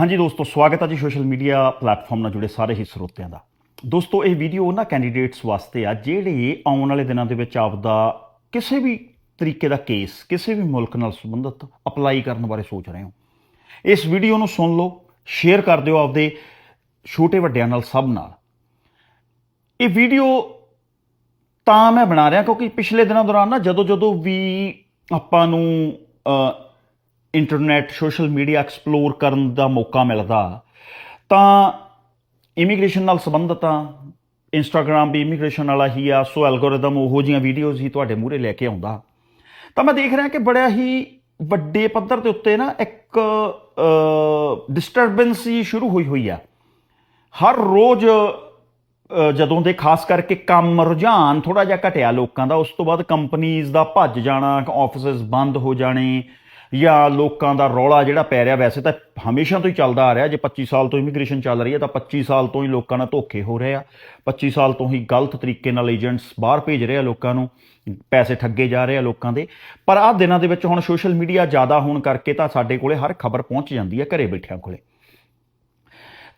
ਹਾਂਜੀ ਦੋਸਤੋ, ਸਵਾਗਤ ਹੈ ਜੀ ਸੋਸ਼ਲ ਮੀਡੀਆ ਪਲੇਟਫਾਰਮ ਨਾਲ ਜੁੜੇ ਸਾਰੇ ਹੀ ਸਰੋਤਿਆਂ ਦਾ। ਦੋਸਤੋ, ਇਹ ਵੀਡੀਓ ਉਹਨਾਂ ਕੈਂਡੀਡੇਟਸ ਵਾਸਤੇ ਆ, ਜਿਹੜੇ ਆਉਣ ਵਾਲੇ ਦਿਨਾਂ ਦੇ ਵਿੱਚ ਆਪਦਾ ਕਿਸੇ ਵੀ ਤਰੀਕੇ ਦਾ ਕੇਸ, ਕਿਸੇ ਵੀ ਮੁਲਕ ਨਾਲ ਸੰਬੰਧਿਤ ਅਪਲਾਈ ਕਰਨ ਬਾਰੇ ਸੋਚ ਰਹੇ ਹੋ। ਇਸ ਵੀਡੀਓ ਨੂੰ ਸੁਣ ਲਓ, ਸ਼ੇਅਰ ਕਰ ਦਿਓ ਆਪਦੇ ਛੋਟੇ ਵੱਡਿਆਂ ਨਾਲ, ਸਭ ਨਾਲ। ਇਹ ਵੀਡੀਓ ਤਾਂ ਮੈਂ ਬਣਾ ਰਿਹਾ ਕਿਉਂਕਿ ਪਿਛਲੇ ਦਿਨਾਂ ਦੌਰਾਨ ਨਾ ਜਦੋਂ ਜਦੋਂ ਵੀ ਆਪਾਂ ਨੂੰ ਇੰਟਰਨੈਟ ਸੋਸ਼ਲ ਮੀਡੀਆ ਐਕਸਪਲੋਰ ਕਰਨ ਦਾ ਮੌਕਾ ਮਿਲਦਾ, ਤਾਂ ਇਮੀਗ੍ਰੇਸ਼ਨ ਨਾਲ ਸੰਬੰਧਿਤ ਆ ਇੰਸਟਾਗ੍ਰam ਵੀ ਇਮੀਗ੍ਰੇਸ਼ਨ ਵਾਲਾ ਹੀ ਆ, ਸੋ ਐਲਗੋਰਿਦਮ ਉਹੋ ਜੀਆਂ ਵੀਡੀਓਜ਼ ਹੀ ਤੁਹਾਡੇ ਮੂਹਰੇ ਲੈ ਕੇ ਆਉਂਦਾ। ਤਾਂ ਮੈਂ ਦੇਖ ਰਿਹਾ ਕਿ ਬੜਾ ਹੀ ਵੱਡੇ ਪੱਧਰ ਦੇ ਉੱਤੇ ਨਾ ਇੱਕ ਡਿਸਟਰਬੈਂਸ ਹੀ ਸ਼ੁਰੂ ਹੋਈ ਹੋਈ ਆ। ਹਰ ਰੋਜ਼ ਜਦੋਂ ਦੇ ਖਾਸ ਕਰਕੇ ਕੰਮ ਰੁਝਾਨ ਥੋੜਾ ਜਿਹਾ ਘਟਿਆ ਲੋਕਾਂ ਦਾ, ਉਸ ਤੋਂ ਬਾਅਦ ਕੰਪਨੀਆਂ ਦਾ ਭੱਜ ਜਾਣਾ ਆਫਿਸਸ ਬੰਦ ਹੋ ਜਾਣੇ ਜਾਂ ਲੋਕਾਂ ਦਾ ਰੌਲਾ ਜਿਹੜਾ ਪੈ ਰਿਹਾ, ਵੈਸੇ ਤਾਂ ਹਮੇਸ਼ਾ ਤੋਂ ਹੀ ਚੱਲਦਾ ਆ ਰਿਹਾ, ਜੇ 25 ਸਾਲ ਤੋਂ ਇਮੀਗ੍ਰੇਸ਼ਨ ਚੱਲ ਰਹੀ ਹੈ ਤਾਂ 25 ਸਾਲ ਤੋਂ ਹੀ ਲੋਕਾਂ ਨਾਲ ਧੋਖੇ ਹੋ ਰਹੇ ਆ। 25 ਸਾਲ ਤੋਂ ਹੀ ਗਲਤ ਤਰੀਕੇ ਨਾਲ ਏਜੰਟਸ ਬਾਹਰ ਭੇਜ ਰਹੇ ਆ ਲੋਕਾਂ ਨੂੰ, ਪੈਸੇ ਠੱਗੇ ਜਾ ਰਹੇ ਆ ਲੋਕਾਂ ਦੇ। ਪਰ ਆਹ ਦਿਨਾਂ ਦੇ ਵਿੱਚ ਹੁਣ ਸੋਸ਼ਲ ਮੀਡੀਆ ਜ਼ਿਆਦਾ ਹੋਣ ਕਰਕੇ ਤਾਂ ਸਾਡੇ ਕੋਲੇ ਹਰ ਖਬਰ ਪਹੁੰਚ ਜਾਂਦੀ ਹੈ ਘਰੇ ਬੈਠਿਆਂ ਕੋਲੇ।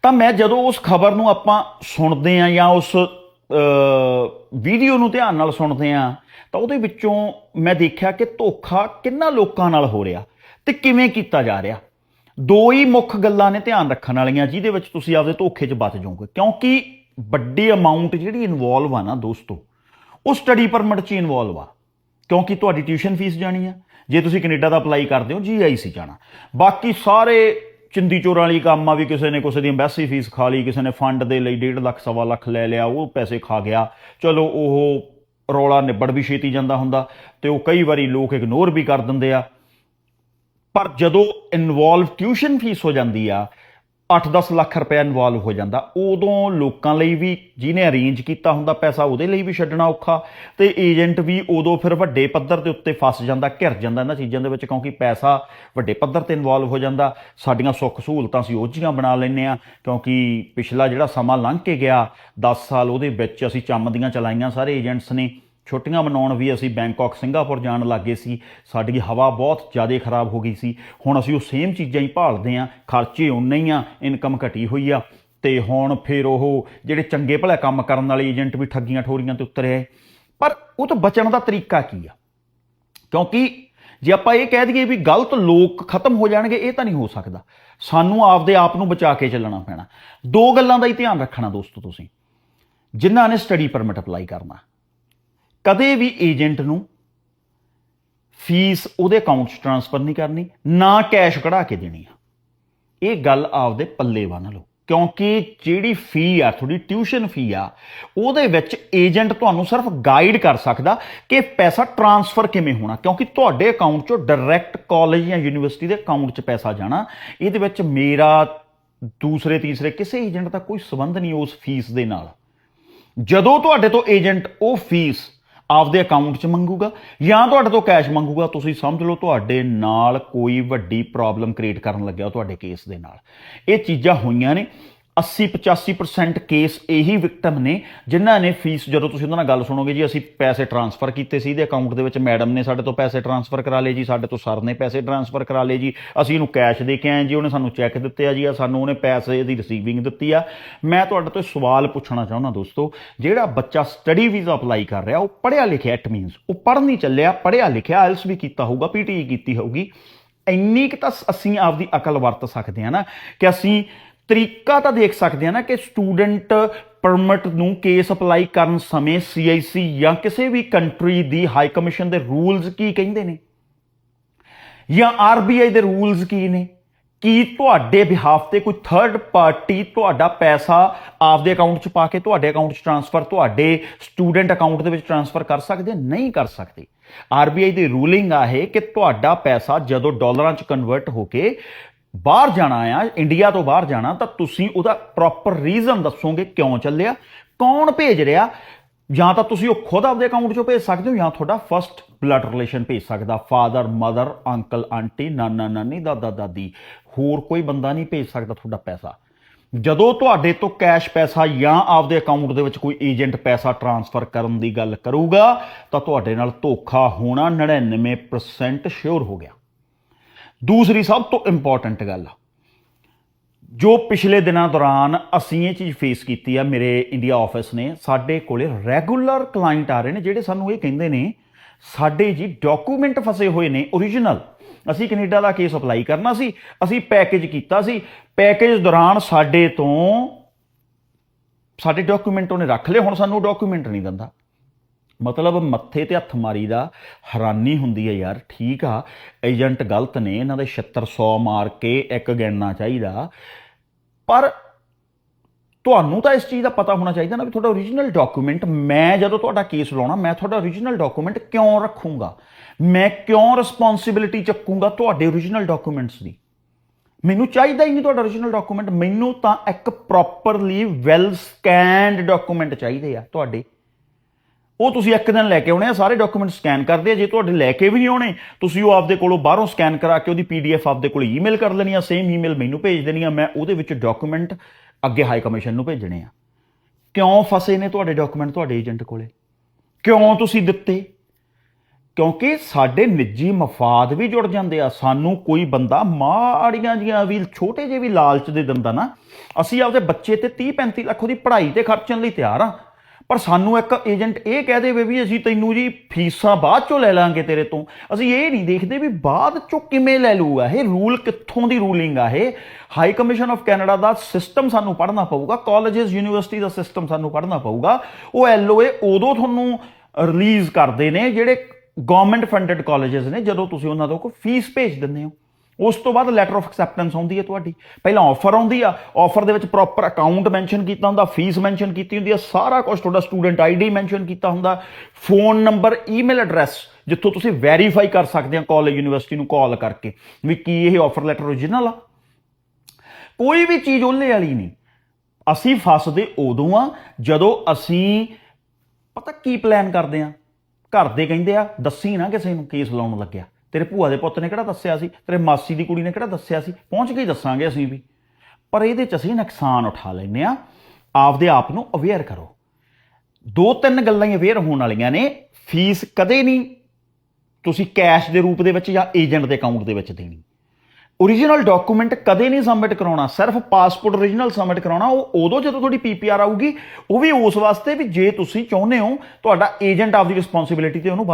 ਤਾਂ ਮੈਂ ਜਦੋਂ ਉਸ ਖਬਰ ਨੂੰ ਆਪਾਂ ਸੁਣਦੇ ਆ ਜਾਂ ਉਸ ਵੀਡੀਓ ਨੂੰ ਧਿਆਨ ਨਾਲ ਸੁਣਦੇ ਆ ਤਾਂ ਉਹਦੇ ਵਿੱਚੋਂ ਮੈਂ ਦੇਖਿਆ ਕਿ ਧੋਖਾ ਕਿੰਨਾ ਲੋਕਾਂ ਨਾਲ ਹੋ ਰਿਹਾ ਤੇ ਕਿਵੇਂ ਕੀਤਾ ਜਾ ਰਿਹਾ। ਦੋ ਹੀ ਮੁੱਖ ਗੱਲਾਂ ਨੇ ਧਿਆਨ ਰੱਖਣ ਵਾਲੀਆਂ, ਜਿਹਦੇ ਵਿੱਚ ਤੁਸੀਂ ਆਪਦੇ ਧੋਖੇ 'ਚ ਬਚ ਜਾਓਗੇ। ਕਿਉਂਕਿ ਵੱਡੀ ਅਮਾਉਂਟ ਜਿਹੜੀ ਇਨਵੋਲਵ ਆ ਨਾ ਦੋਸਤੋ, ਉਹ ਸਟੱਡੀ ਪਰਮਿਟ 'ਚ ਇਨਵੋਲਵ ਆ। ਕਿਉਂਕਿ ਤੁਹਾਡੀ ਟਿਊਸ਼ਨ ਫੀਸ ਜਾਣੀ ਆ। ਜੇ ਤੁਸੀਂ ਕੈਨੇਡਾ ਦਾ ਅਪਲਾਈ ਕਰਦੇ ਹੋ ਜੀਆਈਸੀ ਜਾਣਾ। ਬਾਕੀ ਸਾਰੇ ਚਿੰਦੀ ਚੋਰਾਂ ਵਾਲੀ ਕੰਮ ਆ ਵੀ ਕਿਸੇ ਨੇ ਕਿਸੇ ਦੀ ਐਮਬੈਸੀ ਫੀਸ ਖਾ ਲਈ, ਕਿਸੇ ਨੇ ਫੰਡ ਦੇ ਲਈ 1.5 ਲੱਖ, ਸਵਾ ਲੱਖ ਲੈ ਲਿਆ, ਉਹ ਪੈਸੇ ਖਾ ਗਿਆ। ਚਲੋ, ਉਹ ਰੌਲਾ ਨਿਬੜ ਵੀ ਛੇਤੀ ਜਾਂਦਾ ਹੁੰਦਾ ਤੇ ਉਹ ਕਈ ਵਾਰੀ ਲੋਕ ਇਗਨੋਰ ਵੀ ਕਰ ਦਿੰਦੇ ਆ। ਪਰ ਜਦੋਂ ਇਨਵੋਲਵ ਟਿਊਸ਼ਨ ਫੀਸ ਹੋ ਜਾਂਦੀ ਆ 8-10 ਲੱਖ ਰੁਪਏ ਇਨਵੋਲਵ ਹੋ ਜਾਂਦਾ। ਉਦੋਂ ਲੋਕਾਂ ਲਈ ਵੀ ਜਿਹਨੇ ਅਰੇਂਜ ਕੀਤਾ ਹੁੰਦਾ ਪੈਸਾ, ਉਹਦੇ ਲਈ ਵੀ ਛੱਡਣਾ ਔਖਾ। ਤੇ ਏਜੰਟ ਵੀ ਉਦੋਂ ਫਿਰ ਵੱਡੇ ਪੱਧਰ ਦੇ ਉੱਤੇ ਫਸ ਜਾਂਦਾ, ਘਿਰ ਜਾਂਦਾ ਇਹਨਾਂ ਚੀਜ਼ਾਂ ਦੇ ਵਿੱਚ, ਕਿਉਂਕਿ ਪੈਸਾ ਵੱਡੇ ਪੱਧਰ ਤੇ ਇਨਵੋਲਵ ਹੋ ਜਾਂਦਾ। ਸਾਡੀਆਂ ਸੁੱਖ ਸਹੂਲਤਾਂ ਅਸੀਂ ਉਹਜੀਆਂ ਬਣਾ ਲੈਂਦੇ ਆ ਕਿਉਂਕਿ ਪਿਛਲਾ ਜਿਹੜਾ ਸਮਾਂ ਲੰਘ ਕੇ ਗਿਆ 10 ਸਾਲ ਉਹਦੇ ਵਿੱਚ ਅਸੀਂ ਚੰਮ ਦੀਆਂ ਚਲਾਈਆਂ ਸਾਰੇ ਏਜੰਟਸ ਨੇ। ਛੁੱਟੀਆਂ ਮਨਾਉਣ ਵੀ ਅਸੀਂ ਬੈਂਕਾਕ, ਸਿੰਗਾਪੁਰ ਜਾਣ ਲੱਗੇ ਸੀ। ਸਾਡੀ ਹਵਾ ਬਹੁਤ ਜ਼ਿਆਦਾ ਖਰਾਬ ਹੋ ਗਈ ਸੀ। ਹੁਣ ਅਸੀਂ ਉਹ ਸੇਮ ਚੀਜ਼ਾਂ ਹੀ ਭਾਲਦੇ ਆਂ ਖਰਚੇ ਉਨੇ ਹੀ ਆ ਇਨਕਮ ਘਟੀ ਹੋਈ ਆ। ਤੇ ਹੁਣ ਫਿਰ ਉਹ ਜਿਹੜੇ ਚੰਗੇ ਭਲੇ ਕੰਮ ਕਰਨ ਵਾਲੇ ਏਜੰਟ ਵੀ ਠੱਗੀਆਂ ਠੋਰੀਆਂ ਤੇ ਉਤਰੇ ਆਏ। ਪਰ ਉਹ ਤੋਂ ਬਚਣ ਦਾ ਤਰੀਕਾ ਕੀ ਆ? ਕਿਉਂਕਿ ਜੇ ਆਪਾਂ ਇਹ ਕਹਿ ਦਈਏ ਵੀ ਗਲਤ ਲੋਕ ਖਤਮ ਹੋ ਜਾਣਗੇ, ਇਹ ਤਾਂ ਨਹੀਂ ਹੋ ਸਕਦਾ। ਸਾਨੂੰ ਆਪਦੇ ਆਪ ਨੂੰ ਬਚਾ ਕੇ ਚੱਲਣਾ ਪੈਣਾ। ਦੋ ਗੱਲਾਂ ਦਾ ਹੀ ਧਿਆਨ ਰੱਖਣਾ ਦੋਸਤੋ ਤੁਸੀਂ। ਜਿਨ੍ਹਾਂ ਨੇ ਸਟੱਡੀ ਪਰਮਿਟ ਅਪਲਾਈ ਕਰਨਾ। ਕਦੇ ਵੀ ਏਜੰਟ ਨੂੰ ਫੀਸ ਉਹਦੇ ਅਕਾਊਂਟ 'ਚ ਟ੍ਰਾਂਸਫਰ ਨਹੀਂ ਕਰਨੀ, ਨਾ ਕੈਸ਼ ਕਢਾ ਕੇ ਦੇਣੀ ਆ। ਇਹ ਗੱਲ ਆਪਦੇ ਪੱਲੇ ਬੰਨ ਲਓ, ਕਿਉਂਕਿ ਜਿਹੜੀ ਫੀ ਆ, ਤੁਹਾਡੀ ਟਿਊਸ਼ਨ ਫੀ ਆ, ਉਹਦੇ ਵਿੱਚ ਏਜੰਟ ਤੁਹਾਨੂੰ ਸਿਰਫ ਗਾਈਡ ਕਰ ਸਕਦਾ ਕਿ ਪੈਸਾ ਟ੍ਰਾਂਸਫਰ ਕਿਵੇਂ ਹੋਣਾ, ਕਿਉਂਕਿ ਤੁਹਾਡੇ ਅਕਾਊਂਟ 'ਚੋਂ ਡਾਇਰੈਕਟ ਕਾਲਜ ਜਾਂ ਯੂਨੀਵਰਸਿਟੀ ਦੇ ਅਕਾਊਂਟ 'ਚ ਪੈਸਾ ਜਾਣਾ, ਇਹਦੇ ਵਿੱਚ ਮੇਰਾ ਦੂਸਰੇ, ਤੀਸਰੇ ਕਿਸੇ ਏਜੰਟ ਦਾ ਕੋਈ ਸਬੰਧ ਨਹੀਂ ਉਸ ਫੀਸ ਦੇ ਨਾਲ। ਜਦੋਂ ਤੁਹਾਡੇ ਤੋਂ ਏਜੰਟ ਉਹ ਫੀਸ ਆਪਦੇ ਅਕਾਊਂਟ 'ਚ ਮੰਗੂਗਾ ਜਾਂ ਤੁਹਾਡੇ ਤੋਂ ਕੈਸ਼ ਮੰਗੂਗਾ, ਤੁਸੀਂ ਸਮਝ ਲਓ ਤੁਹਾਡੇ ਨਾਲ ਕੋਈ ਵੱਡੀ ਪ੍ਰੋਬਲਮ ਕ੍ਰੀਏਟ ਕਰਨ ਲੱਗਿਆ ਤੁਹਾਡੇ ਕੇਸ ਦੇ ਨਾਲ। ਇਹ ਚੀਜ਼ਾਂ ਹੋਈਆਂ ਨੇ। 80 85% ਕੇਸ ਇਹੀ ਵਿਕਟਮ ਨੇ, ਜਿਨ੍ਹਾਂ ਨੇ ਫੀਸ ਜਦੋਂ ਤੁਸੀਂ ਉਹਨਾਂ ਨਾਲ ਗੱਲ ਸੁਣੋਗੇ ਜੀ, ਅਸੀਂ ਪੈਸੇ ਟ੍ਰਾਂਸਫਰ ਕੀਤੇ ਸੀ, ਇਹਦੇ ਅਕਾਊਂਟ ਦੇ ਵਿੱਚ ਮੈਡਮ ਨੇ ਸਾਡੇ ਤੋਂ ਪੈਸੇ ਟ੍ਰਾਂਸਫਰ ਕਰਾ ਲਏ ਜੀ, ਸਾਡੇ ਤੋਂ ਸਰ ਨੇ ਪੈਸੇ ਟ੍ਰਾਂਸਫਰ ਕਰਾ ਲਏ ਜੀ, ਅਸੀਂ ਇਹਨੂੰ ਕੈਸ਼ ਦੇ ਕੇ ਆਏ ਜੀ, ਉਹਨੇ ਸਾਨੂੰ ਚੈੱਕ ਦਿੱਤੇ ਆ ਜੀ, ਆ ਸਾਨੂੰ ਉਹਨੇ ਪੈਸੇ ਦੀ ਰਿਸੀਵਿੰਗ ਦਿੱਤੀ ਆ। ਮੈਂ ਤੁਹਾਡੇ ਤੋਂ ਸਵਾਲ ਪੁੱਛਣਾ ਚਾਹੁੰਦਾ ਦੋਸਤੋ, ਜਿਹੜਾ ਬੱਚਾ ਸਟੱਡੀ ਵੀਜ਼ਾ ਅਪਲਾਈ ਕਰ ਰਿਹਾ, ਉਹ ਪੜ੍ਹਿਆ ਲਿਖਿਆ ਇਟ ਮੀਨਸ ਉਹ ਪੜ੍ਹਨ ਨਹੀਂ ਚੱਲਿਆ, ਪੜ੍ਹਿਆ ਲਿਖਿਆ ਆਇਲਸ ਵੀ ਕੀਤਾ ਹੋਊਗਾ ਪੀਟੀ ਕੀਤੀ ਹੋਊਗੀ। ਇੰਨੀ ਕਿ ਤਾਂ ਅਸੀਂ ਆਪਦੀ ਅਕਲ ਵਰਤ ਸਕਦੇ ਹਾਂ ਨਾ, ਕਿ ਅਸੀਂ ਤਰੀਕਾ ਤਾਂ ਦੇਖ ਸਕਦੇ ਹਾਂ ਨਾ ਕਿ ਸਟੂਡੈਂਟ ਪਰਮਿਟ ਨੂੰ ਕੇਸ ਅਪਲਾਈ ਕਰਨ ਸਮੇਂ CIC ਜਾਂ ਕਿਸੇ ਵੀ ਕੰਟਰੀ ਦੀ ਹਾਈ ਕਮਿਸ਼ਨ ਦੇ ਰੂਲਸ ਕੀ ਕਹਿੰਦੇ ਨੇ? ਜਾਂ RBI ਦੇ ਰੂਲਸ ਕੀ ਨੇ? ਕੀ ਤੁਹਾਡੇ ਬਿਹਾਫ ਤੇ ਕੋਈ ਥਰਡ ਪਾਰਟੀ ਤੁਹਾਡਾ ਪੈਸਾ ਆਪਦੇ ਅਕਾਊਂਟ 'ਚ ਪਾ ਕੇ ਤੁਹਾਡੇ ਅਕਾਊਂਟ 'ਚ ਟ੍ਰਾਂਸਫਰ ਤੁਹਾਡੇ ਸਟੂਡੈਂਟ ਅਕਾਊਂਟ ਦੇ ਵਿੱਚ ਟ੍ਰਾਂਸਫਰ ਕਰ ਸਕਦੇ? ਨਹੀਂ ਕਰ ਸਕਦੇ। RBI ਦੀ ਰੂਲਿੰਗ ਆ ਹੈ ਕਿ ਤੁਹਾਡਾ ਪੈਸਾ ਜਦੋਂ ਡਾਲਰਾਂ 'ਚ ਕਨਵਰਟ ਹੋ ਕੇ ਬਾਹਰ ਜਾਣਾ ਆ, ਇੰਡੀਆ ਤੋਂ ਬਾਹਰ ਜਾਣਾ, ਤਾਂ ਤੁਸੀਂ ਉਹਦਾ ਪ੍ਰੋਪਰ ਰੀਜ਼ਨ ਦੱਸੋਗੇ ਕਿਉਂ ਚੱਲਿਆ? ਕੌਣ ਭੇਜ ਰਿਹਾ? ਜਾਂ ਤਾਂ ਤੁਸੀਂ ਉਹ ਖੁਦ ਆਪਦੇ ਅਕਾਊਂਟ 'ਚੋਂ ਭੇਜ ਸਕਦੇ ਹੋ, ਜਾਂ ਤੁਹਾਡਾ ਫਰਸਟ ਬਲੱਡ ਰਿਲੇਸ਼ਨ ਭੇਜ ਸਕਦਾ। ਫਾਦਰ ਮਦਰ ਅੰਕਲ ਆਂਟੀ ਨਾਨਾ, ਨਾਨੀ, ਦਾਦਾ, ਦਾਦੀ। ਹੋਰ ਕੋਈ ਬੰਦਾ ਨਹੀਂ ਭੇਜ ਸਕਦਾ ਤੁਹਾਡਾ ਪੈਸਾ। ਜਦੋਂ ਤੁਹਾਡੇ ਤੋਂ ਕੈਸ਼ ਪੈਸਾ ਜਾਂ ਆਪਦੇ ਅਕਾਊਂਟ ਦੇ ਵਿੱਚ ਕੋਈ ਏਜੰਟ ਪੈਸਾ ਟ੍ਰਾਂਸਫਰ ਕਰਨ ਦੀ ਗੱਲ ਕਰੂਗਾ, ਤਾਂ ਤੁਹਾਡੇ ਨਾਲ ਧੋਖਾ ਹੋਣਾ 99% ਸ਼ੋਰ ਹੋ ਗਿਆ। ਦੂਸਰੀ ਸਭ ਤੋਂ ਇੰਪੋਰਟੈਂਟ ਗੱਲ ਜੋ ਪਿਛਲੇ ਦਿਨਾਂ ਦੌਰਾਨ ਅਸੀਂ ਇਹ ਚੀਜ਼ ਫੇਸ ਕੀਤੀ ਆ, ਮੇਰੇ ਇੰਡੀਆ ਆਫਿਸ ਨੇ, ਸਾਡੇ ਕੋਲੇ ਰੈਗੂਲਰ ਕਲਾਇੰਟ ਆ ਰਹੇ ਨੇ, ਜਿਹੜੇ ਸਾਨੂੰ ਇਹ ਕਹਿੰਦੇ ਨੇ, ਸਾਡੇ ਜੀ ਡਾਕੂਮੈਂਟ ਫਸੇ ਹੋਏ ਨੇ origignal ਅਸੀਂ ਕੈਨੇਡਾ ਦਾ ਕੇਸ ਅਪਲਾਈ ਕਰਨਾ ਸੀ, ਅਸੀਂ ਪੈਕੇਜ ਕੀਤਾ ਸੀ ਪੈਕੇਜ ਦੌਰਾਨ ਸਾਡੇ ਤੋਂ, ਸਾਡੇ ਡਾਕੂਮੈਂਟ ਉਹਨੇ ਰੱਖ ਲਏ, ਹੁਣ ਸਾਨੂੰ ਡਾਕੂਮੈਂਟ ਨਹੀਂ ਦਿੰਦਾ। ਮਤਲਬ ਮੱਥੇ ਤੇ ਹੱਥ ਮਾਰੀ ਦਾ ਹੈਰਾਨੀ ਹੁੰਦੀ ਹੈ ਯਾਰ, ਠੀਕ ਆ, ਏਜੰਟ ਗਲਤ ਨੇ, ਇਹਨਾਂ ਦੇ 7600 ਮਾਰ ਕੇ ਇੱਕ ਗਿਣਨਾ ਚਾਹੀਦਾ। ਪਰ ਤੁਹਾਨੂੰ ਤਾਂ ਇਸ ਚੀਜ਼ ਦਾ ਪਤਾ ਹੋਣਾ ਚਾਹੀਦਾ ਨਾ ਵੀ ਤੁਹਾਡਾ origignal ਡਾਕੂਮੈਂਟ ਮੈਂ ਜਦੋਂ ਤੁਹਾਡਾ ਕੇਸ ਲਾਉਣਾ, ਮੈਂ ਤੁਹਾਡਾ origignal ਡਾਕੂਮੈਂਟ ਕਿਉਂ ਰੱਖੂੰਗਾ? ਮੈਂ ਕਿਉਂ ਰਿਸਪੌਂਸਿਬਿਲਿਟੀ ਚੱਕੂੰਗਾ ਤੁਹਾਡੇ origignal ਡਾਕੂਮੈਂਟਸ ਦੀ? ਮੈਨੂੰ ਚਾਹੀਦਾ ਹੀ ਨਹੀਂ ਤੁਹਾਡਾ origignal ਡਾਕੂਮੈਂਟ ਮੈਨੂੰ ਤਾਂ ਇੱਕ ਪ੍ਰੋਪਰਲੀ ਵੈਲ ਸਕੈਨਡ ਡਾਕੂਮੈਂਟ ਚਾਹੀਦੇ ਆ ਤੁਹਾਡੇ ਉਹ ਤੁਸੀਂ ਇੱਕ ਦਿਨ ਲੈ ਕੇ ਆਉਣੇ ਆ, ਸਾਰੇ ਡਾਕੂਮੈਂਟ ਸਕੈਨ ਕਰਦੇ ਆ। ਜੇ ਤੁਹਾਡੇ ਲੈ ਕੇ ਵੀ ਨਹੀਂ ਆਉਣੇ, ਤੁਸੀਂ ਉਹ ਆਪਦੇ ਕੋਲੋਂ ਬਾਹਰੋਂ ਸਕੈਨ ਕਰਾ ਕੇ ਉਹਦੀ ਪੀਡੀਐਫ ਆਪਦੇ ਕੋਲ ਈਮੇਲ ਕਰ ਲੈਣੀ ਆ ਸੇਮ ਈਮੇਲ ਮੈਨੂੰ ਭੇਜ ਦੇਣੀ ਆ। ਮੈਂ ਉਹਦੇ ਵਿੱਚ ਡਾਕੂਮੈਂਟ ਅੱਗੇ ਹਾਈ ਕਮਿਸ਼ਨ ਨੂੰ ਭੇਜਣੇ ਆ। ਕਿਉਂ ਫਸੇ ਨੇ ਤੁਹਾਡੇ ਡਾਕੂਮੈਂਟ ਤੁਹਾਡੇ ਏਜੰਟ ਕੋਲੇ? ਕਿਉਂ ਤੁਸੀਂ ਦਿੱਤੇ? ਕਿਉਂਕਿ ਸਾਡੇ ਨਿੱਜੀ ਮਫਾਦ ਵੀ ਜੁੜ ਜਾਂਦੇ ਆ। ਸਾਨੂੰ ਕੋਈ ਬੰਦਾ ਮਾੜੀਆਂ ਜੀਆਂ ਵੀ, ਛੋਟੇ ਜਿਹੇ ਵੀ ਲਾਲਚ ਦੇ ਦਿੰਦਾ ਨਾ, ਅਸੀਂ ਆਪਦੇ ਬੱਚੇ ਤੇ 30 35 ਲੱਖ ਦੀ ਪੜ੍ਹਾਈ ਤੇ ਖਰਚਣ ਲਈ ਤਿਆਰ ਆ। ਪਰ ਸਾਨੂੰ ਇੱਕ ਏਜੰਟ ਇਹ ਕਹਿ ਦੇਵੇ ਵੀ ਅਸੀਂ ਤੈਨੂੰ ਜੀ ਫੀਸਾਂ ਬਾਅਦ ਚੋਂ ਲੈ ਲਾਂਗੇ ਤੇਰੇ ਤੋਂ। ਅਸੀਂ ਇਹ ਨਹੀਂ ਦੇਖਦੇ ਵੀ ਬਾਅਦ ਚੋਂ ਕਿਵੇਂ ਲੈ ਲੂਗਾ ਇਹ, ਰੂਲ ਕਿੱਥੋਂ ਦੀ ਰੂਲਿੰਗ ਆ ਇਹ? ਹਾਈ ਕਮਿਸ਼ਨ ਆਫ ਕੈਨੇਡਾ ਦਾ ਸਿਸਟਮ ਸਾਨੂੰ ਪੜ੍ਹਨਾ ਪਊਗਾ ਕਾਲਜਸ ਯੂਨੀਵਰਸਿਟੀ ਦਾ ਸਿਸਟਮ ਸਾਨੂੰ ਪੜ੍ਹਨਾ ਪਊਗਾ। ਉਹ ਐਲਓਏ ਉਦੋਂ ਤੁਹਾਨੂੰ ਰਿਲੀਜ਼ ਕਰਦੇ ਨੇ ਜਿਹੜੇ ਗਵਰਨਮੈਂਟ ਫੰਡਡ ਕਾਲਜਸ ਨੇ, ਜਦੋਂ ਤੁਸੀਂ ਉਹਨਾਂ ਤੋਂ ਕੋਈ ਫੀਸ ਭੇਜ ਦਿੰਦੇ ਹੋ। ਉਸ ਤੋਂ ਬਾਅਦ ਲੈਟਰ ਆਫ ਐਕਸੈਪਟੈਂਸ ਆਉਂਦੀ ਹੈ ਤੁਹਾਡੀ। ਪਹਿਲਾਂ ਆਫਰ ਆਉਂਦੀ ਆ ਆਫਰ ਦੇ ਵਿੱਚ ਪ੍ਰੋਪਰ ਅਕਾਊਂਟ ਮੈਂਸ਼ਨ ਕੀਤਾ ਹੁੰਦਾ ਫੀਸ ਮੈਂਸ਼ਨ ਕੀਤੀ ਹੁੰਦੀ ਆ, ਸਾਰਾ ਕੁਝ ਤੁਹਾਡਾ ਸਟੂਡੈਂਟ ਆਈਡੀ ਮੈਂਸ਼ਨ ਕੀਤਾ ਹੁੰਦਾ। ਫੋਨ ਨੰਬਰ ਈਮੇਲ ਐਡਰੈਸ ਜਿੱਥੋਂ ਤੁਸੀਂ ਵੈਰੀਫਾਈ ਕਰ ਸਕਦੇ ਹੋ ਕਾਲਜ ਯੂਨੀਵਰਸਿਟੀ ਨੂੰ ਕਾਲ ਕਰਕੇ ਵੀ ਕੀ ਇਹ ਆਫਰ ਲੈਟਰ ਓਰੀਜਨਲ ਆ। ਕੋਈ ਵੀ ਚੀਜ਼ ਉਹਲੇ ਵਾਲੀ ਨਹੀਂ। ਅਸੀਂ ਫਸਦੇ ਉਦੋਂ ਆ, ਜਦੋਂ ਅਸੀਂ ਪਤਾ ਕੀ ਪਲਾਨ ਕਰਦੇ ਆ? ਘਰ ਦੇ ਕਹਿੰਦੇ ਆ, ਦੱਸੀ ਨਾ ਕਿਸੇ ਨੂੰ ਕੇਸ ਲਾਉਣ ਲੱਗਿਆ। ਤੇਰੇ ਭੂਆ ਦੇ ਪੁੱਤ ਨੇ ਕਿਹੜਾ ਦੱਸਿਆ ਸੀ? ਤੇਰੇ ਮਾਸੀ ਦੀ ਕੁੜੀ ਨੇ ਕਿਹੜਾ ਦੱਸਿਆ ਸੀ? ਪਹੁੰਚ ਕੇ ਹੀ ਦੱਸਾਂਗੇ ਅਸੀਂ ਵੀ। ਪਰ ਇਹਦੇ ਚ ਅਸੀਂ ਨੁਕਸਾਨ ਉਠਾ ਲੈਨੇ ਆ ਆਪਦੇ ਆਪ ਨੂੰ ਅਵੇਅਰ ਕਰੋ। ਦੋ ਤਿੰਨ ਗੱਲਾਂ ਹੀ ਅਵੇਅਰ ਹੋਣ ਵਾਲੀਆਂ ਨੇ। ਫੀਸ ਕਦੇ ਨਹੀਂ ਤੁਸੀਂ ਕੈਸ਼ ਦੇ ਰੂਪ ਦੇ ਵਿੱਚ ਜਾਂ ਏਜੰਟ ਦੇ ਅਕਾਊਂਟ ਦੇ ਵਿੱਚ ਦੇਣੀ। Origignal ਡਾਕੂਮੈਂਟ ਕਦੇ ਨਹੀਂ ਸਬਮਿਟ ਕਰਾਉਣਾ। ਸਿਰਫ ਪਾਸਪੋਰਟ origignal ਸਬਮਿਟ ਕਰਾਉਣਾ। ਉਹ ਉਦੋਂ ਜਦੋਂ ਤੁਹਾਡੀ ਪੀਪੀਆਰ ਆਊਗੀ, ਉਹ ਵੀ ਉਸ ਵਾਸਤੇ ਵੀ ਜੇ ਤੁਸੀਂ ਚਾਹੁੰਦੇ ਹੋ, ਤੁਹਾਡਾ ਏਜੰਟ ਆਪਦੀ ਰਿਸਪੌਂਸਿਬਿਲਿਟੀ ਤੇ ਉਹਨੂੰ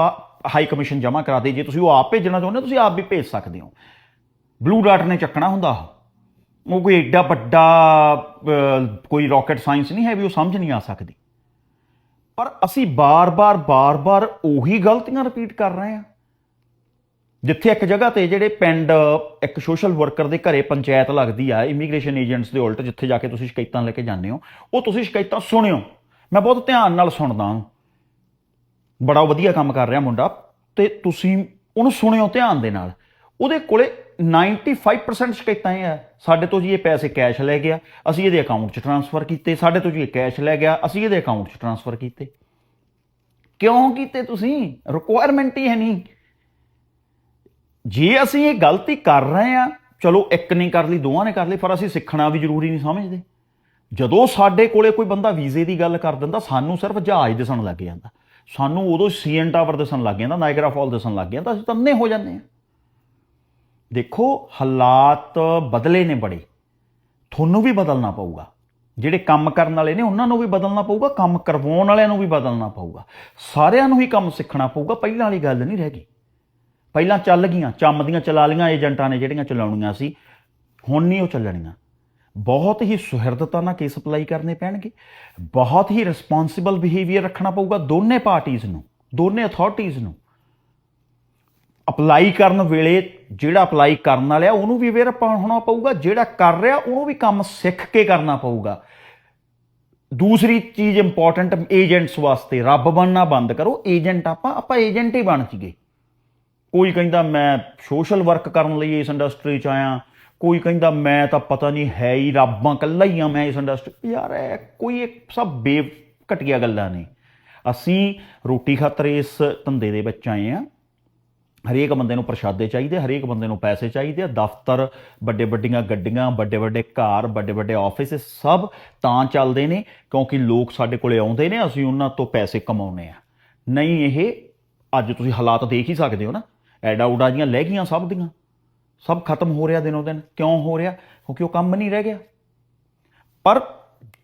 ਹਾਈ ਕਮਿਸ਼ਨ ਜਮ੍ਹਾਂ ਕਰਾ ਦੇ, ਜੇ ਤੁਸੀਂ ਉਹ ਆਪ ਭੇਜਣਾ ਚਾਹੁੰਦੇ ਹੋ, ਤੁਸੀਂ ਆਪ ਵੀ ਭੇਜ ਸਕਦੇ ਹੋ। ਬਲੂ ਡਾਟ ਨੇ ਚੱਕਣਾ ਹੁੰਦਾ ਉਹ। ਕੋਈ ਏਡਾ ਵੱਡਾ ਕੋਈ ਰਾਕਟ ਸਾਇੰਸ ਨਹੀਂ ਹੈ ਵੀ ਉਹ ਸਮਝ ਨਹੀਂ ਆ ਸਕਦੀ। ਪਰ ਅਸੀਂ ਬਾਰ-ਬਾਰ ਬਾਰ-ਬਾਰ ਉਹੀ ਗਲਤੀਆਂ ਰਿਪੀਟ ਕਰ ਰਹੇ ਹਾਂ। ਜਿੱਥੇ ਇੱਕ ਜਗ੍ਹਾ ਤੇ ਜਿਹੜੇ ਪਿੰਡ, ਇੱਕ ਸੋਸ਼ਲ ਵਰਕਰ ਦੇ ਘਰੇ ਪੰਚਾਇਤ ਲੱਗਦੀ ਆ ਇਮੀਗ੍ਰੇਸ਼ਨ ਏਜੰਟਸ ਦੇ ਉਲਟ, ਜਿੱਥੇ ਜਾ ਕੇ ਤੁਸੀਂ ਸ਼ਿਕਾਇਤਾਂ ਲੈ ਕੇ ਜਾਂਦੇ ਹੋ, ਉਹ ਤੁਸੀਂ ਸ਼ਿਕਾਇਤਾਂ ਸੁਣਿਓ। ਮੈਂ ਬਹੁਤ ਧਿਆਨ ਨਾਲ ਸੁਣਦਾ ਹਾਂ। ਬੜਾ ਵਧੀਆ ਕੰਮ ਕਰ ਰਿਹਾ ਮੁੰਡਾ, ਤੇ ਤੁਸੀਂ ਉਹਨੂੰ ਸੁਣਿਓ ਧਿਆਨ ਦੇ ਨਾਲ। ਉਹਦੇ ਕੋਲੇ 95% ਸ਼ਿਕਾਇਤਾਂ ਇਹ ਆ। ਸਾਡੇ ਤੋਂ ਜੀ ਇਹ ਪੈਸੇ ਕੈਸ਼ ਲੈ ਗਿਆ, ਅਸੀਂ ਇਹਦੇ ਅਕਾਊਂਟ 'ਚ ਟ੍ਰਾਂਸਫਰ ਕੀਤੇ। ਸਾਡੇ ਤੋਂ ਜੀ ਇਹ ਕੈਸ਼ ਲੈ ਗਿਆ, ਅਸੀਂ ਇਹਦੇ ਅਕਾਊਂਟ 'ਚ ਟ੍ਰਾਂਸਫਰ ਕੀਤੇ। ਕਿਉਂ ਕੀਤੇ ਤੁਸੀਂ? ਰਿਕੁਆਇਰਮੈਂਟ ਹੀ ਹੈ ਨਹੀਂ। ਜੇ ਅਸੀਂ ਇਹ ਗਲਤੀ ਕਰ ਰਹੇ ਆ ਚਲੋ ਇੱਕ ਨਹੀਂ ਕਰ ਲਈ, ਦੋਵਾਂ ਨੇ ਕਰ ਲਈ, ਪਰ ਅਸੀਂ ਸਿੱਖਣਾ ਵੀ ਜ਼ਰੂਰੀ ਨਹੀਂ ਸਮਝਦੇ। ਜਦੋਂ ਸਾਡੇ ਕੋਲੇ ਕੋਈ ਬੰਦਾ ਵੀਜ਼ੇ ਦੀ ਗੱਲ ਕਰ ਦਿੰਦਾ, ਸਾਨੂੰ ਸਿਰਫ ਜਹਾਜ਼ ਦਿਸਣ ਲੱਗ ਜਾਂਦਾ। ਸਾਨੂੰ ਉਦੋਂ ਸੀਐਨ ਟਾਵਰ ਦਿਸਣ ਲੱਗ ਜਾਂਦਾ ਨਾਇਗਰਾ ਫਾਲ ਦਿਸਣ ਲੱਗ ਜਾਂਦਾ ਅਸੀਂ ਤੰਨੇ ਹੋ ਜਾਂਦੇ ਆ ਦੇਖੋ, ਹਾਲਾਤ ਬਦਲੇ ਨੇ ਬੜੇ। ਤੁਹਾਨੂੰ ਵੀ ਬਦਲਣਾ ਪਊਗਾ। ਜਿਹੜੇ ਕੰਮ ਕਰਨ ਵਾਲੇ ਨੇ, ਉਹਨਾਂ ਨੂੰ ਵੀ ਬਦਲਣਾ ਪਊਗਾ, ਕੰਮ ਕਰਵਾਉਣ ਵਾਲਿਆਂ ਨੂੰ ਵੀ ਬਦਲਣਾ ਪਊਗਾ। ਸਾਰਿਆਂ ਨੂੰ ਹੀ ਕੰਮ ਸਿੱਖਣਾ ਪਊਗਾ, ਪਹਿਲਾਂ ਵਾਲੀ ਗੱਲ ਨਹੀਂ ਰਹਿ ਗਈ। ਪਹਿਲਾਂ ਚੱਲ ਗਈਆਂ, ਚੰਮ ਦੀਆਂ ਚਲਾ ਲੀਆਂ ਏਜੰਟਾਂ ਨੇ ਜਿਹੜੀਆਂ ਚਲਾਉਣੀਆਂ ਸੀ, ਹੁਣ ਨਹੀਂ ਉਹ ਚੱਲਣੀਆਂ। ਬਹੁਤ ਹੀ ਸੁਹਿਰਦਤਾ ਨਾਲ ਕੇਸ ਅਪਲਾਈ ਕਰਨੇ ਪੈਣਗੇ। ਬਹੁਤ ਹੀ ਰਿਸਪੌਂਸਿਬਲ ਬਿਹੇਵੀਅਰ ਰੱਖਣਾ ਪਊਗਾ ਦੋਨੇ ਪਾਰਟੀਆਂ ਨੂੰ, ਦੋਨੇ ਅਥਾਰਟੀਆਂ ਨੂੰ। ਅਪਲਾਈ ਕਰਨ ਵੇਲੇ ਜਿਹੜਾ ਅਪਲਾਈ ਕਰਨ ਵਾਲਿਆ ਉਹਨੂੰ ਵੀ ਅਵੇਅਰ ਹੋਣਾ ਪਊਗਾ, ਜਿਹੜਾ ਕਰ ਰਿਹਾ, ਉਹਨੂੰ ਵੀ ਕੰਮ ਸਿੱਖ ਕੇ ਕਰਨਾ ਪਊਗਾ। ਦੂਸਰੀ ਚੀਜ਼ ਇੰਪੋਰਟੈਂਟ ਏਜੰਟਸ ਵਾਸਤੇ ਰੱਬ ਬਣਨਾ ਬੰਦ ਕਰੋ। ਏਜੰਟ ਆਪਾਂ ਆਪਾਂ ਏਜੰਟ ਹੀ ਬਣ ਜੀਏ। ਕੋਈ ਕਹਿੰਦਾ ਮੈਂ ਸੋਸ਼ਲ ਵਰਕ ਕਰਨ ਲਈ ਇਸ ਇੰਡਸਟਰੀ 'ਚ ਆਇਆ ਕੋਈ ਕਹਿੰਦਾ, ਮੈਂ ਤਾਂ ਪਤਾ ਨਹੀਂ ਹੈ ਹੀ ਰੱਬਾਂ ਕੱਲਾ ਹੀ ਆ ਮੈਂ ਇਸ ਇੰਡਸਟਰੀ ਯਾਰ, ਇਹ ਕੋਈ ਇੱਕ ਸਭ ਬੇ ਘਟੀਆ ਗੱਲਾਂ ਨੇ। ਅਸੀਂ ਰੋਟੀ ਖਾਤਰ ਇਸ ਧੰਦੇ ਦੇ ਵਿੱਚ ਆਏ ਆ ਹਰੇਕ ਬੰਦੇ ਨੂੰ ਪ੍ਰਸ਼ਾਦੇ ਚਾਹੀਦੇ, ਹਰੇਕ ਬੰਦੇ ਨੂੰ ਪੈਸੇ ਚਾਹੀਦੇ ਆ ਦਫ਼ਤਰ, ਵੱਡੇ ਵੱਡੀਆਂ ਗੱਡੀਆਂ, ਵੱਡੇ ਵੱਡੇ ਘਰ, ਵੱਡੇ ਵੱਡੇ ਆਫਿਸ ਸਭ ਤਾਂ ਚੱਲਦੇ ਨੇ, ਕਿਉਂਕਿ ਲੋਕ ਸਾਡੇ ਕੋਲੇ ਆਉਂਦੇ ਨੇ, ਅਸੀਂ ਉਹਨਾਂ ਤੋਂ ਪੈਸੇ ਕਮਾਉਨੇ ਆ ਨਹੀਂ, ਇਹ ਅੱਜ ਤੁਸੀਂ ਹਾਲਾਤ ਦੇਖ ਹੀ ਸਕਦੇ ਹੋ ਨਾ। ਐਡਾ ਉਡਾ ਜੀਆਂ ਲੈ ਗਈਆਂ ਸਭ ਦੀਆਂ। ਸਭ ਖਤਮ ਹੋ ਰਿਹਾ ਦਿਨੋਂ ਦਿਨ। ਕਿਉਂ ਹੋ ਰਿਹਾ? ਕਿਉਂਕਿ ਉਹ ਕੰਮ ਨਹੀਂ ਰਹਿ ਗਿਆ। ਪਰ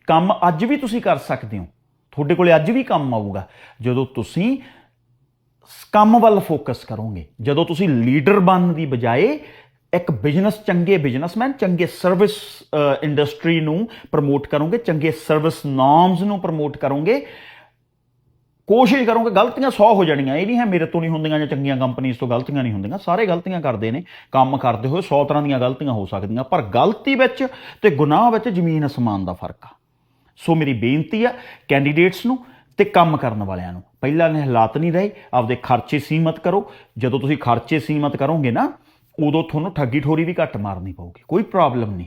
ਕੰਮ ਅੱਜ ਵੀ ਤੁਸੀਂ ਕਰ ਸਕਦੇ ਹੋ। ਤੁਹਾਡੇ ਕੋਲੇ ਅੱਜ ਵੀ ਕੰਮ ਆਊਗਾ। ਜਦੋਂ ਤੁਸੀਂ ਕੰਮ ਵੱਲ ਫੋਕਸ ਕਰੋਗੇ, ਜਦੋਂ ਤੁਸੀਂ ਲੀਡਰ ਬਣਨ ਦੀ ਬਜਾਏ ਇੱਕ ਬਿਜ਼ਨਸ ਚੰਗੇ ਬਿਜ਼ਨਸਮੈਨ ਚੰਗੇ ਸਰਵਿਸ ਇੰਡਸਟਰੀ ਨੂੰ ਪ੍ਰਮੋਟ ਕਰੋਗੇ, ਚੰਗੇ ਸਰਵਿਸ ਨਾਰਮਸ ਨੂੰ ਪ੍ਰਮੋਟ ਕਰੋਗੇ ਕੋਸ਼ਿਸ਼ ਕਰੋਗੇ ਗਲਤੀਆਂ 100 ਹੋ ਜਾਣੀਆਂ। ਇਹ ਨਹੀਂ ਹੈ ਮੇਰੇ ਤੋਂ ਨਹੀਂ ਹੁੰਦੀਆਂ ਜਾਂ ਚੰਗੀਆਂ ਕੰਪਨੀਆਂ ਤੋਂ ਗਲਤੀਆਂ ਨਹੀਂ ਹੁੰਦੀਆਂ। ਸਾਰੇ ਗਲਤੀਆਂ ਕਰਦੇ ਨੇ। ਕੰਮ ਕਰਦੇ ਹੋਏ 100 ਤਰ੍ਹਾਂ ਦੀਆਂ ਗਲਤੀਆਂ ਹੋ ਸਕਦੀਆਂ। ਪਰ ਗਲਤੀ ਵਿੱਚ ਤੇ ਗੁਨਾਹ ਵਿੱਚ ਜ਼ਮੀਨ ਅਸਮਾਨ ਦਾ ਫ਼ਰਕ ਆ। ਸੋ ਮੇਰੀ ਬੇਨਤੀ ਆ ਕੈਂਡੀਡੇਟਸ ਨੂੰ ਤੇ ਕੰਮ ਕਰਨ ਵਾਲਿਆਂ ਨੂੰ। ਪਹਿਲਾਂ ਨੇ ਹਾਲਾਤ ਨਹੀਂ ਰਹੇ। ਆਪਦੇ ਖਰਚੇ ਸੀਮਤ ਕਰੋ। ਜਦੋਂ ਤੁਸੀਂ ਖਰਚੇ ਸੀਮਤ ਕਰੋਗੇ ਨਾ, ਉਦੋਂ ਤੁਹਾਨੂੰ ਠੱਗੀ ਠੋਰੀ ਵੀ ਘੱਟ ਮਾਰਨੀ ਪਊਗੀ। ਕੋਈ ਪ੍ਰੋਬਲਮ ਨਹੀਂ।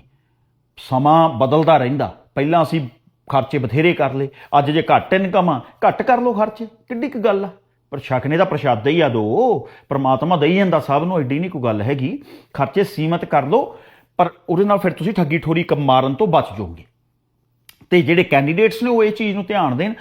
ਸਮਾਂ ਬਦਲਦਾ ਰਹਿੰਦਾ। ਪਹਿਲਾਂ ਅਸੀਂ ਖਰਚੇ ਬਥੇਰੇ ਕਰ ਲਏ। ਅੱਜ ਜੇ ਘੱਟ ਇਨਕਮ ਆ, ਘੱਟ ਕਰ ਲਓ ਖਰਚੇ। ਕਿੱਡੀ ਕੁ ਗੱਲ ਆ। ਪਰ ਛਕਨੇ ਦਾ ਪ੍ਰਸ਼ਾਦ ਹੀ ਆ ਦੋ। ਪ੍ਰਮਾਤਮਾ ਦੇਈ ਜਾਂਦਾ ਸਭ ਨੂੰ, ਐਡੀ ਨਹੀਂ ਕੋਈ ਗੱਲ ਹੈਗੀ। ਖਰਚੇ ਸੀਮਤ ਕਰ ਲਓ, ਪਰ ਉਹਦੇ ਨਾਲ ਫਿਰ ਤੁਸੀਂ ਠੱਗੀ ਠੋਰੀ ਕੰਮ ਮਾਰਨ ਤੋਂ ਬਚ ਜਾਓਗੇ। ਤੇ ਜਿਹੜੇ ਕੈਂਡੀਡੇਟਸ ਨੇ ਉਹ ਇਹ ਚੀਜ਼ ਨੂੰ ਧਿਆਨ ਦੇਣ,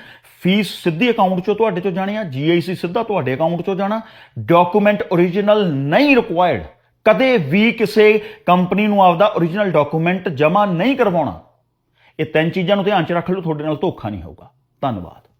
ਫੀਸ ਸਿੱਧੀ ਅਕਾਊਂਟ ਚੋਂ ਤੁਹਾਡੇ ਚੋਂ ਜਾਣੀ ਆ ਜੀਆਈਸੀ ਸਿੱਧਾ ਤੁਹਾਡੇ ਅਕਾਊਂਟ ਚੋਂ ਜਾਣਾ ਡਾਕੂਮੈਂਟ origignal ਨਹੀਂ ਰਿਕੁਆਇਰਡ ਕਦੇ ਵੀ ਕਿਸੇ ਕੰਪਨੀ ਨੂੰ ਆਪਦਾ origignal ਡਾਕੂਮੈਂਟ ਜਮ੍ਹਾਂ ਨਹੀਂ ਕਰਵਾਉਣਾ। ਇਹ ਤਿੰਨ ਚੀਜ਼ਾਂ ਨੂੰ ਧਿਆਨ 'ਚ ਰੱਖ ਲਓ ਤੁਹਾਡੇ ਨਾਲ ਧੋਖਾ ਨਹੀਂ ਹੋਊਗਾ। ਧੰਨਵਾਦ।